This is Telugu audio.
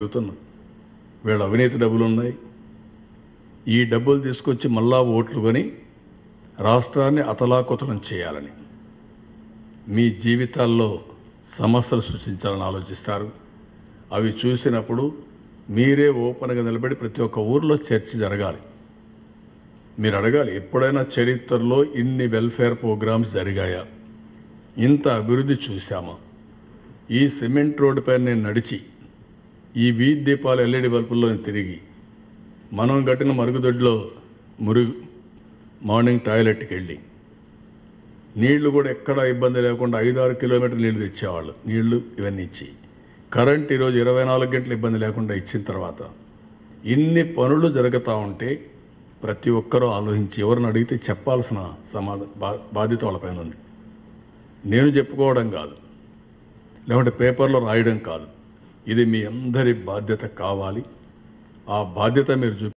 చెబుతున్నా వీళ్ళ అవినీతి డబ్బులు ఉన్నాయి ఈ డబ్బులు తీసుకొచ్చి మళ్ళా ఓట్లు కొని రాష్ట్రాన్ని అతలాకుతలం చేయాలని. మీ జీవితాల్లో సమస్యలు సృష్టించాలని ఆలోచిస్తారు. అవి చూసినప్పుడు మీరే ఓపెన్గా నిలబడి ప్రతి ఒక్క ఊర్లో చర్చ జరగాలి. మీరు అడగాలి ఎప్పుడైనా చరిత్రలో ఇన్ని వెల్ఫేర్ ప్రోగ్రామ్స్ జరిగాయా? ఇంత అభివృద్ధి చూశామా? ఈ సిమెంట్ రోడ్డుపై నేను నడిచి ఈ వీధి దీపాలు ఎల్ఈడి బల్బుల్లో తిరిగి మనం కట్టిన మరుగుదొడ్లో మురుగు మార్నింగ్ టాయిలెట్కి వెళ్ళి. నీళ్ళు కూడా ఎక్కడ ఇబ్బంది లేకుండా ఐదు ఆరు కిలోమీటర్లు నీళ్ళు తెచ్చేవాళ్ళు. నీళ్ళు ఇవన్నీ ఇచ్చి. కరెంట్ ఈరోజు ఇరవై నాలుగు గంటలు ఇబ్బంది లేకుండా ఇచ్చిన తర్వాత ఇన్ని పనులు జరుగుతూ ఉంటే ప్రతి ఒక్కరూ ఆలోచించి ఎవరిని అడిగితే చెప్పాల్సిన సమాధ బా బాధ్యత వాళ్ళపైన ఉంది. నేను చెప్పుకోవడం కాదు. లేకుంటే పేపర్లో రాయడం కాదు. ఇది మీ అందరి బాధ్యత కావాలి. ఆ బాధ్యత మీరు చూపి